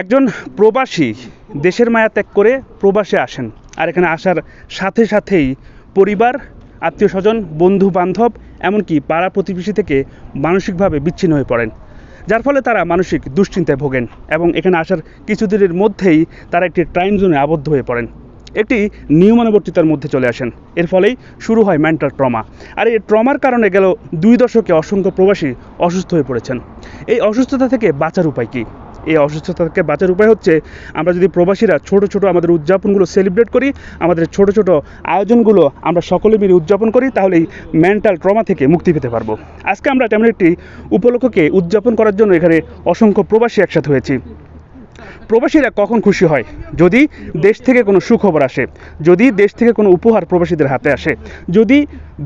একজন প্রবাসী দেশের মায়া ত্যাগ করে প্রবাসে আসেন আর এখানে আসার সাথে সাথেই পরিবার, আত্মীয় স্বজন, বন্ধু বান্ধব, এমনকি পাড়া প্রতিবেশী থেকে মানসিকভাবে বিচ্ছিন্ন হয়ে পড়েন, যার ফলে তারা মানসিক দুশ্চিন্তায় ভোগেন এবং এখানে আসার কিছুদিনের মধ্যেই তারা একটি টাইম জোনে আবদ্ধ হয়ে পড়েন। একটি নিয়মানুবর্তিতার মধ্যে চলে আসেন। এর ফলেই শুরু হয় মেন্টাল ট্রমা আর এই ট্রমার কারণে গেল দুই দশকে অসংখ্য প্রবাসী অসুস্থ হয়ে পড়েছেন। এই অসুস্থতা থেকে বাঁচার উপায় কী? এই অসুস্থতা থেকে বাঁচার উপায় হচ্ছে আমরা যদি প্রবাসীরা ছোট ছোট আমাদের উদযাপনগুলো সেলিব্রেট করি, আমাদের ছোট ছোট আয়োজনগুলো আমরা সকলে মিলে উদযাপন করি তাহলে এই মেন্টাল ট্রমা থেকে মুক্তি পেতে পারব। আজকে আমরা তেমন একটি উপলক্ষকে উদযাপন করার জন্য এখানে অসংখ্য প্রবাসী একসাথে হয়েছি। প্রবাসীরা কখন খুশি হয়? যদি দেশ থেকে কোনো সুখবর আসে, যদি দেশ থেকে কোনো উপহার প্রবাসীদের হাতে আসে, যদি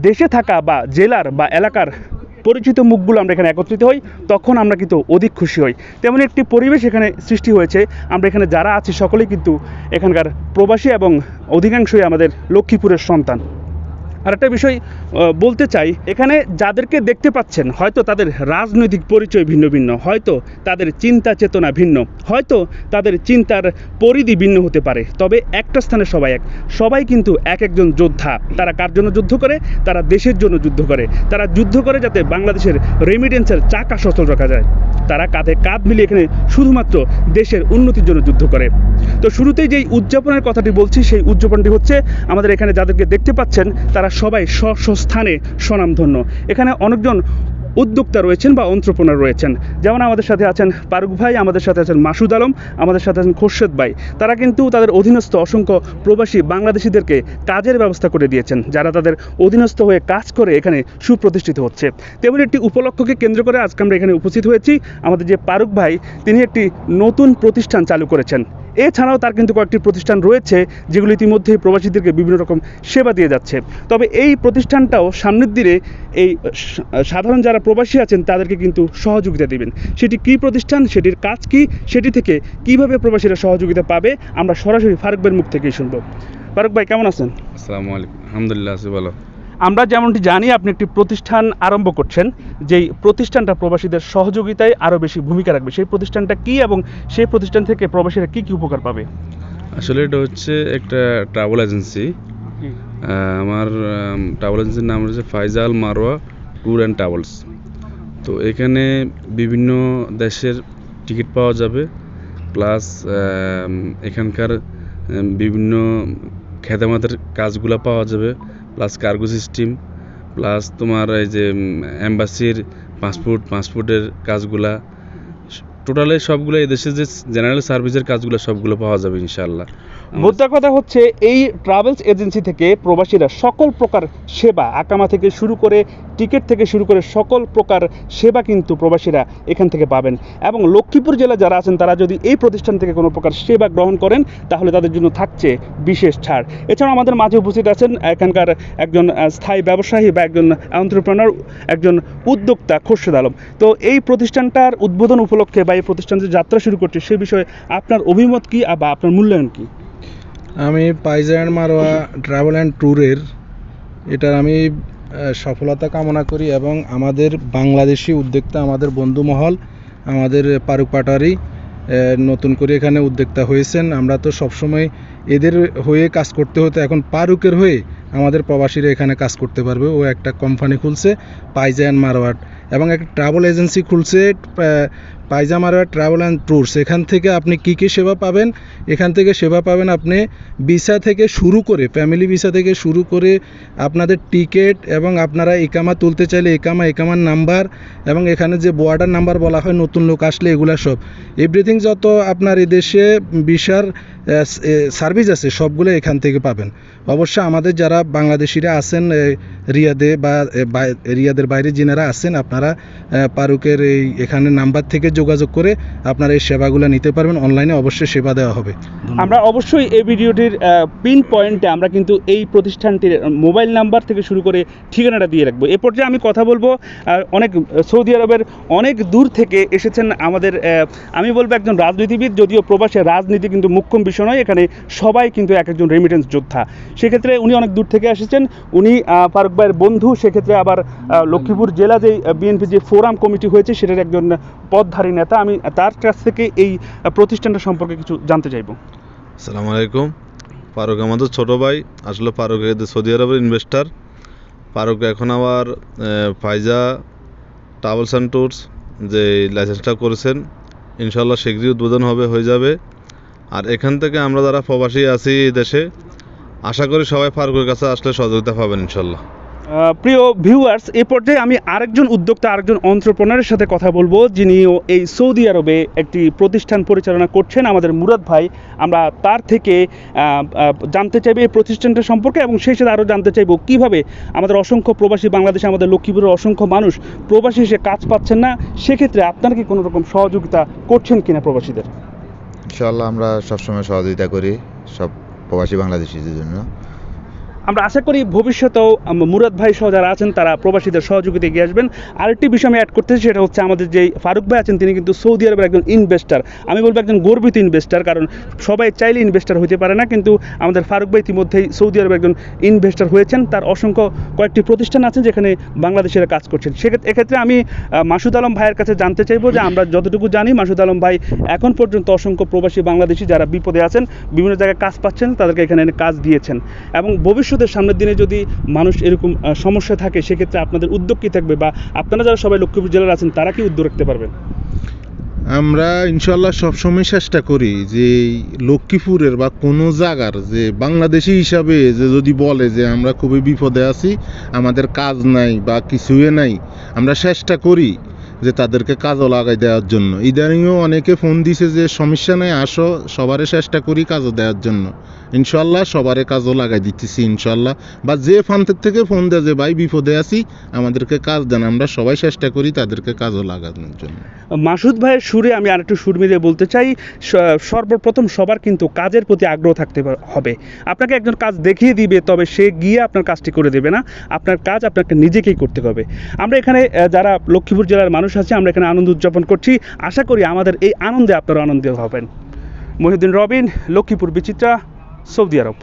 দেশে থাকা বা জেলার বা এলাকার পরিচিত মুখগুলো আমরা এখানে একত্রিত হই, তখন আমরা কিন্তু অধিক খুশি হই। তেমন একটি পরিবেশ এখানে সৃষ্টি হয়েছে, আমরা এখানে যারা আছি সকলেই কিন্তু এখানকার প্রবাসী এবং অধিকাংশই আমাদের লক্ষ্মীপুরের সন্তান। আর একটা বিষয় বলতে চাই, এখানে যাদেরকে দেখতে পাচ্ছেন, হয়তো তাদের রাজনৈতিক পরিচয় ভিন্ন ভিন্ন, হয়তো তাদের চিন্তা চেতনা ভিন্ন, হয়তো তাদের চিন্তার পরিধি ভিন্ন হতে পারে, তবে একটা স্থানে সবাই এক, সবাই কিন্তু এক একজন যোদ্ধা। তারা কার জন্য যুদ্ধ করে? তারা দেশের জন্য যুদ্ধ করে। তারা যুদ্ধ করে যাতে বাংলাদেশের রেমিডেন্সের চাকা সচল রাখা যায়। তারা কাঁধে কাঁধ মিলিয়ে এখানে শুধুমাত্র দেশের উন্নতির জন্য যুদ্ধ করে। তো শুরুতেই যেই উদযাপনের কথাটি বলছি, সেই উদযাপনটি হচ্ছে, আমাদের এখানে যাদেরকে দেখতে পাচ্ছেন, তারা সবাই স্ব স্থানে স্বনামধন্য। এখানে অনেকজন উদ্যোক্তা রয়েছেন বা অন্ত্রপ্রনার রয়েছেন। যেমন আমাদের সাথে আছেন পারুক ভাই, আমাদের সাথে আছেন মাসুদ আলম, আমাদের সাথে আছেন খোরশেদ ভাই। তারা কিন্তু তাদের অধীনস্থ অসংখ্য প্রবাসী বাংলাদেশিদেরকে কাজের ব্যবস্থা করে দিয়েছেন, যারা তাদের অধীনস্থ হয়ে কাজ করে এখানে সুপ্রতিষ্ঠিত হচ্ছে। তেমনি একটি উপলক্ষকে কেন্দ্র করে আজকে আমরা এখানে উপস্থিত হয়েছি। আমাদের যে পারুক ভাই, তিনি একটি নতুন প্রতিষ্ঠান চালু করেছেন। এছাড়াও তার কিন্তু কয়েকটি প্রতিষ্ঠান রয়েছে, যেগুলো ইতিমধ্যে প্রবাসীদেরকে বিভিন্ন রকম সেবা দিয়ে যাচ্ছে। তবে এই প্রতিষ্ঠানটাও সামনের দিনে এই সাধারণ যারা প্রবাসী আছেন, তাদেরকে কিন্তু সহযোগিতা দেবেন। সেটি কি প্রতিষ্ঠান, সেটির কাজ কি, সেটি থেকে কীভাবে প্রবাসীরা সহযোগিতা পাবে, আমরা সরাসরি ফারুক ভাইয়ের মুখ থেকেই শুনব। ফারুক ভাই, কেমন আছেন? আসসালামু আলাইকুম। আলহামদুলিল্লাহ, আছি ভালো। আমরা যেমনটি জানি আপনি একটি প্রতিষ্ঠান আরম্ভ করছেন যেই প্রতিষ্ঠানটা প্রবাসীদের সহযোগিতায় আরও বেশি ভূমিকা রাখবে। সেই প্রতিষ্ঠানটা কি এবং সেই প্রতিষ্ঠান থেকে প্রবাসীরা কি কি উপকার পাবে? আসলে এটা হচ্ছে একটা ট্রাভেল এজেন্সি আমার ট্রাভেল এজেন্সির নাম হচ্ছে Faizal Marwa tour and travels. তো এখানে বিভিন্ন দেশের টিকিট পাওয়া যাবে প্লাস এখানকার বিভিন্ন খেদামাতের কাজগুলো পাওয়া যাবে। প্লাস কার্গো সিস্টেম প্লাস তোমার এই যে অ্যাম্বাসির পাসপোর্ট পাসপোর্টের কাজগুলা টোটালে সবগুলো এই দেশের যে জেনারেল সার্ভিসের কাজগুলো, সবগুলো পাওয়া যাবে ইনশাল্লাহ মোদ্দা কথা হচ্ছে, এই ট্রাভেলস এজেন্সি থেকে প্রবাসীরা সকল প্রকার সেবা, আকামা থেকে শুরু করে টিকিট থেকে শুরু করে সকল প্রকার সেবা কিন্তু প্রবাসীরা এখান থেকে পাবেন। এবং লক্ষ্মীপুর জেলা যারা আছেন, তারা যদি এই প্রতিষ্ঠান থেকে কোনো প্রকার সেবা গ্রহণ করেন, তাহলে তাদের জন্য থাকছে বিশেষ ছাড়। এছাড়াও আমাদের মাঝে উপস্থিত আছেন এখানকার একজন স্থায়ী ব্যবসায়ী বা একজন এন্টারপ্রেনার একজন উদ্যোক্তা খোরশেদ আলম। তো এই প্রতিষ্ঠানটার উদ্বোধন উপলক্ষে বা এই প্রতিষ্ঠান যে যাত্রা শুরু করছে, সে বিষয়ে আপনার অভিমত কি বা আপনার মূল্যায়ন কি? আমি পাইজান মারোয়া ট্রাভেল অ্যান্ড ট্যুরের এটার আমি সফলতা কামনা করি এবং আমাদের বাংলাদেশি উদ্যোক্তা, আমাদের বন্ধু মহল, আমাদের পারুক পাটারি নতুন করে এখানে উদ্যোক্তা হয়েছেন। আমরা তো সবসময় এদের হয়ে কাজ করতে হতো। এখন পারুকের হয়ে আমাদের প্রবাসীরা এখানে কাজ করতে পারবে। ও একটা কোম্পানি খুলছে পাইজা অ্যান্ড মারোয়াট এবং একটা ট্রাভেল এজেন্সি খুলছে পাইজা মারোয়াট ট্রাভেল অ্যান্ড ট্যুরস এখান থেকে আপনি কী কী সেবা পাবেন? এখান থেকে সেবা পাবেন আপনি ভিসা থেকে শুরু করে ফ্যামিলি ভিসা থেকে শুরু করে আপনাদের টিকিট এবং আপনারা একামা তুলতে চাইলে একামা একামার নাম্বার এবং এখানে যে বর্ডার নাম্বার বলা হয়, নতুন লোক আসলে এগুলা সব। এভরিথিং যত আপনার এদেশে ভিসার সার্ভিস আছে, সবগুলো এখান থেকে পাবেন। অবশ্য আমাদের যারা বাংলাদেশিরা আছেন রিয়াদে বা রিয়াদের বাইরে যিনারা আছেন, আপনারা পারুকের এই এখানে নাম্বার থেকে যোগাযোগ করে আপনারা এই সেবাগুলো নিতে পারবেন। অনলাইনে অবশ্যই সেবা দেওয়া হবে। আমরা অবশ্যই এই ভিডিওটির পিন পয়েন্টে আমরা কিন্তু এই প্রতিষ্ঠানটির মোবাইল নাম্বার থেকে শুরু করে ঠিকানাটা দিয়ে রাখব। এ পর্যায়ে আমি কথা বলব অনেক সৌদি আরবের অনেক দূর থেকে এসেছেন আমাদের আমি বলব একজন রাজনীতিবিদ, যদিও প্রবাসে রাজনীতি কিন্তু মুখ্য বিষয় বিষয় নয়, এখানে সবাই কিন্তু এক একজন রেমিটেন্স যোদ্ধা। সেক্ষেত্রে উনি অনেক দূর থেকে এসেছেন। উনি ফারুক ভাইয়ের বন্ধু, সেক্ষেত্রে আবার লক্ষ্মীপুর জেলা যে বিএনপি যে ফোরাম কমিটি হয়েছে, সেটার একজন পদধারী নেতা। আমি তার কাছ থেকে এই প্রতিষ্ঠানটা সম্পর্কে কিছু জানতে চাইব। সালামু আলাইকুম। ফারুক আমাদের ছোট ভাই, আসলে ফারুক সৌদি আরবের ইনভেস্টার ফারুক এখন আবার ফাইজা ট্রাভেলস অ্যান্ড ট্যুরস যে লাইসেন্সটা করেছেন ইনশাল্লাহ শীঘ্রই উদ্বোধন হবে, হয়ে যাবে। আর এখান থেকে আমরা যারা প্রবাসী আছি এই দেশে, আশা করি সবাই ফারুকের কাছে আসলে সহযোগিতা পাবেন, ইনশাল্লাহ। প্রিয় ভিউয়ার্স এ পর্যায়ে আমি আরেকজন উদ্যোক্তা, আরেকজন অন্ত্রপ্রনারের সাথে কথা বলব, যিনিও এই সৌদি আরবে একটি প্রতিষ্ঠান পরিচালনা করছেন, আমাদের মুরাদ ভাই। আমরা তার থেকে জানতে চাইব এই প্রতিষ্ঠানটা সম্পর্কে এবং সেই সাথে আরও জানতে চাইব কীভাবে আমাদের অসংখ্য প্রবাসী, বাংলাদেশে আমাদের লক্ষ্মীপুরের অসংখ্য মানুষ প্রবাসী এসে কাজ পাচ্ছেন না। সেক্ষেত্রে আপনারা কি কোনো রকম সহযোগিতা করছেন কিনা প্রবাসীদের? ইনশাআল্লাহ আমরা সবসময় সহযোগিতা করি সব প্রবাসী বাংলাদেশিদের জন্য। আমরা আশা করি ভবিষ্যতেও মুরাদ ভাই সহ যারা আছেন, তারা প্রবাসীদের সহযোগিতা এগিয়ে আসবেন। আরেকটি বিষয় আমি অ্যাড করতেছি, সেটা হচ্ছে আমাদের যে ফারুক ভাই আছেন, তিনি কিন্তু সৌদি আরবের একজন ইনভেস্টার আমি বলব একজন গর্বিত ইনভেস্টার কারণ সবাই চাইলে ইনভেস্টার হতে পারে না, কিন্তু আমাদের ফারুক ভাই ইতিমধ্যেই সৌদি আরবের একজন ইনভেস্টার হয়েছেন। তার অসংখ্য কয়েকটি প্রতিষ্ঠান আছে যেখানে বাংলাদেশেরা কাজ করছেন। সেক্ষেত্রে এক্ষেত্রে আমি মাসুদ আলম ভাইয়ের কাছে জানতে চাইব যে আমরা যতটুকু জানি, মাসুদ আলম ভাই এখন পর্যন্ত অসংখ্য প্রবাসী বাংলাদেশি যারা বিপদে আছেন, বিভিন্ন জায়গায় কাজ পাচ্ছেন, তাদেরকে এখানে কাজ দিয়েছেন। এবং ভবিষ্যতে সামনের দিনে যদি মানুষ এরকম সমস্যা থাকে, সেক্ষেত্রে আপনাদের উদ্যোগ কী থাকবে? বা আপনারা যারা সবাই লক্ষ্মীপুর জেলার আছেন, তারা কি উদ্যোগ রাখতে পারবেন? আমরা ইনশাল্লাহ সবসময় চেষ্টা করি যে লক্ষ্মীপুরের বা কোনো জায়গার যে বাংলাদেশি হিসাবে যে যদি বলে যে আমরা খুবই বিপদে আছি, আমাদের কাজ নাই বা কিছুই নাই, আমরা চেষ্টা করি যে তাদেরকে কাজও লাগাই দেওয়ার জন্য। ইদানিংও অনেকে ফোন দিছে যে সমস্যা নেই, আসো সবারে চেষ্টা করি কাজও দেওয়ার জন্য। ইনশাল্লাহ সবারে কাজও লাগাই দিতেছি ইনশাল্লাহ বা যে ফান্তের থেকে ফোন দেয়, যে ভাই বিপদে আছি, আমাদেরকে কাজ দেন, আমরা সবাই চেষ্টা করি তাদেরকে কাজও লাগানোর জন্য। মাসুদ ভাইয়ের সুরে আমি আরেকটু সুর মিলিয়ে বলতে চাই সর্বপ্রথম সবার কিন্তু কাজের প্রতি আগ্রহ থাকতে হবে। আপনাকে একজন কাজ দেখিয়ে দিবে, তবে সে গিয়ে আপনার কাজটি করে দেবে না। আপনার কাজ আপনাকে নিজেকেই করতে হবে। আমরা এখানে যারা লক্ষ্মীপুর জেলার মানুষ আছে, আমরা এখানে আনন্দ উদযাপন করছি। আশা করি আমাদের এই আনন্দে আপনারা আনন্দিত হবেন। মহিউদ্দিন রবিন, লক্ষ্মীপুর বিচিত্রা। Saudi Arab